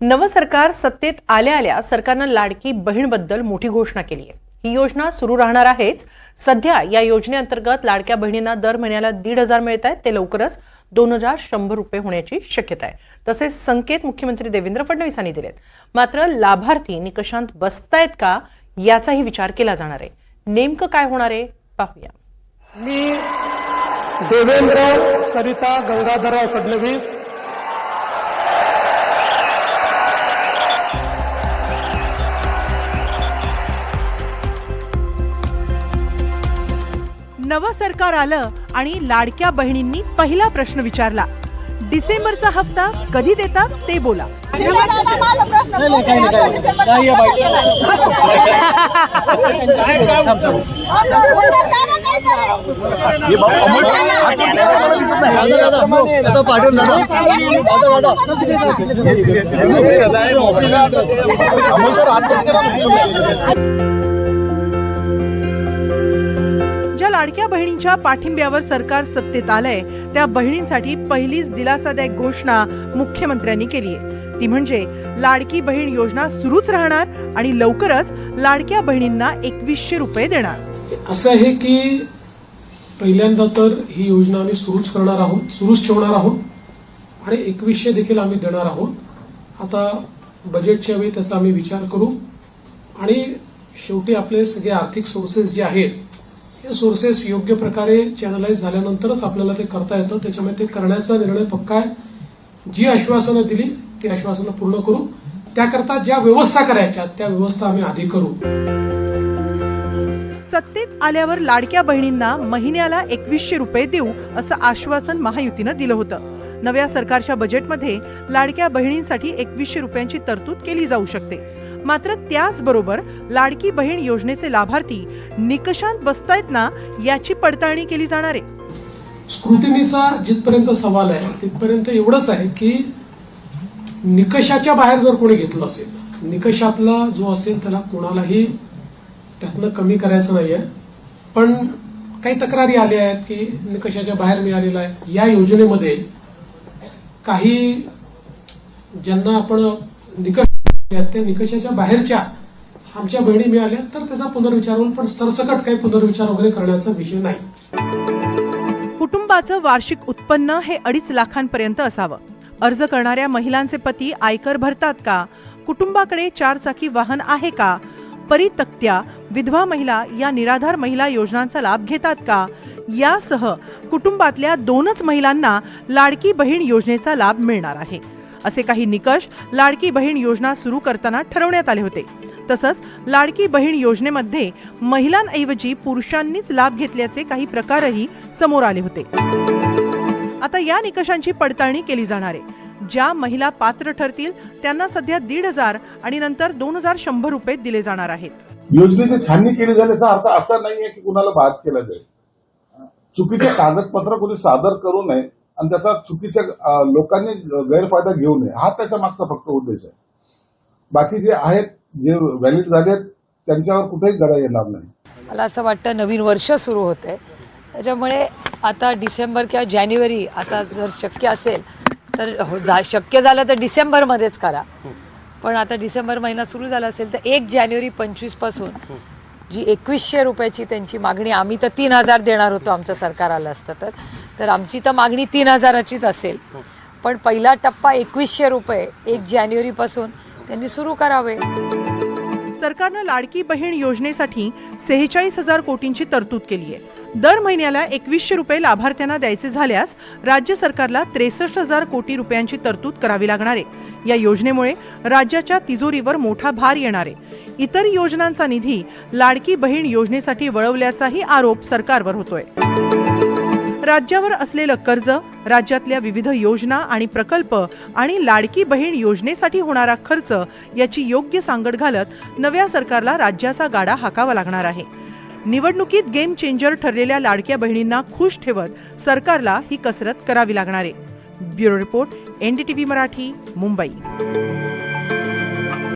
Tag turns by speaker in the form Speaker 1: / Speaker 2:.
Speaker 1: नवं सरकार सत्तेत आल्या आल्या सरकारनं लाडकी बहीणबद्दल मोठी घोषणा केली आहे. ही योजना सुरू राहणार आहेच. सध्या या योजनेअंतर्गत लाडक्या बहिणींना दर महिन्याला दीड हजार मिळत आहेत. ते लवकरच दोन हजार शंभर रुपये होण्याची शक्यता आहे. तसेच संकेत मुख्यमंत्री देवेंद्र फडणवीस यांनी दिलेत. मात्र लाभार्थी निकषांत बसतायत का याचाही विचार केला जाणार आहे. नेमकं काय होणार आहे? पाहूया.
Speaker 2: मी देवेंद्र सरिता गंगाधरराव फडणवीस
Speaker 3: नवं सरकार आलं आणि लाडक्या बहिणींनी पहिला प्रश्न विचारला. डिसेंबरचा हप्ता कधी देता ते बोला. ज्या लाडक्या बहिणींच्या पाठिंब्यावर सरकार सत्तेत आलंय त्या बहिणींसाठी पहिलीच दिलासादायक घोषणा मुख्यमंत्र्यांनी केली आहे. ती म्हणजे लाडकी बहीण योजना सुरूच राहणार आणि लवकरच लाडक्या बहिणींना एकवीसशे रुपये देणार.
Speaker 2: असं आहे की पहिल्यांदा तर ही योजना आम्ही सुरूच करणार आहोत सुरूच ठेवणार आहोत आणि एकवीसशे देखील आम्ही देणार आहोत. आता बजेटच्या वेळी त्याचा आम्ही विचार करू आणि शेवटी आपले सगळे आर्थिक सोर्सेस जे आहेत हे सोर्सेस योग्य प्रकारे चॅनलाइज झाल्यानंतरच आपल्याला ते करता येतं. त्याच्यामुळे ते करण्याचा निर्णय पक्का आहे. जी आश्वासनं दिली ती आश्वासनं पूर्ण करू. त्याकरता ज्या व्यवस्था करायच्या त्या व्यवस्था आम्ही आधी करू.
Speaker 3: सत्तेत आल्यावर लाडक्या बहिणींना महिन्याला एकवीसशे रुपये देऊ असं आश्वासन महायुतीनं दिलं होतं. नव्या सरकारच्या बजेटमध्ये लाडक्या बहिणींसाठी एकवीसशे रुपयांची तरतूद केली जाऊ शकते. मात्र त्याचबरोबर लाडकी बहीण योजनेचे लाभार्थी निकषांत बसतायत ना याची पडताळणी केली जाणार आहे.
Speaker 2: स्क्रुटिनीचा जिथपर्यंत सवाल आहे तिथपर्यंत एवढंच आहे की निकषाच्या बाहेर जर कोणी घेतलं असेल निकषातला जो असेल त्याला कोणालाही त्यातनं कमी करायचं नाहीये. पण काही तक्रारी आल्या आहेत की निकषाच्या बाहेर मिळालेला आहे. या योजनेमध्ये काही ज्यांना आपण निकष त्या निकषाच्या बाहेरच्या आमच्या बहिणी मिळाल्या तर त्याचा पुनर्विचार होईल पण सरसकट काही पुनर्विचार वगैरे करण्याचा विषय नाही.
Speaker 3: कुटुंबाचं वार्षिक उत्पन्न हे अडीच लाखांपर्यंत असावं. अर्ज करणाऱ्या महिलांचे पती आयकर भरतात का? कुटुंबाकडे चार चाकी वाहन आहे का? परितक्त्या विधवा महिला या निराधार महिला योजनांचा लाभ घेतात का? यासह कुटुंबातल्या दोनच महिलांना लाडकी बहीण योजनेचा लाभ मिळणार आहे. असे काही निकष लाडकी बहीण योजना सुरू करताना ठरवण्यात आले होते. तसंच लाडकी बहीण योजनेमध्ये महिलांऐवजी पुरुषांनीच लाभ घेतल्याचे काही प्रकारही समोर आले होते. आता या निकषांची पडताळणी केली जाणार आहे. ज्या महिला पात्र ठरतील त्यांना सध्या दीड हजार आणि नंतर दोन हजार शंभर रुपये दिले जाणार आहेत.
Speaker 4: योजनेची छाननी केली झाल्याचा अर्थ असा नाहीये की कुणाला बाद केला जाईल. चुकीचे कागदपत्र कोणी सादर करू नये आणि त्याचा चुकीच्या लोकांनी गैरफायदा घेऊ नये. हा त्याच्या मागचा फक्त उद्देश आहे. बाकी जे आहेत जे व्हॅलिड झाले आहेत त्यांच्यावर कुठेही गळा येणार नाही.
Speaker 5: मला असं वाटतं नवीन वर्ष सुरू होतं आहे त्याच्यामुळे आता डिसेंबर किंवा जानेवारी आता जर शक्य असेल तर हो जा शक्य झालं तर डिसेंबरमध्येच करा. पण आता डिसेंबर महिना सुरू झाला असेल तर एक जानेवारी पंचवीसपासून जी एकवीसशे रुपयाची त्यांची मागणी आम्ही तर तीन हजार देणार होतो आमचं सरकार आलं असतं तर. तर आमची तर मागणी तीन हजाराचीच असेल. पण पहिला टप्पा एकवीसशे रुपये एक जानेवारीपासून त्यांनी सुरू करावे.
Speaker 3: सरकारनं लाडकी बहीण योजनेसाठी सेहेचाळीस हजार कोटींची तरतूद केली आहे दर महिन्याला एकवीसशे रुपये लाभार्थ्यांना द्यायचे झाल्यास राज्य सरकारला त्रेसष्ट हजार कोटी रुपयांची तरतूद करावी लागणार आहे. या योजनेमुळे राज्याच्या तिजोरीवर मोठा भार येणार आहे. इतर योजनांचा निधी लाडकी बहीण योजनेसाठी वळवल्याचाही आरोप सरकारवर होतोय. राज्यावर असलेलं कर्ज राज्यातल्या विविध योजना आणि प्रकल्प आणि लाडकी बहीण योजनेसाठी होणारा खर्च याची योग्य सांगड घालत नव्या सरकारला राज्याचा गाडा हाकावा लागणार आहे. निवडणुकीत गेम चेंजर ठरलेल्या लाडक्या बहिणींना खुश ठेवत सरकारला ही कसरत करावी लागणार आहे. Bureau report NDTV Marathi Mumbai.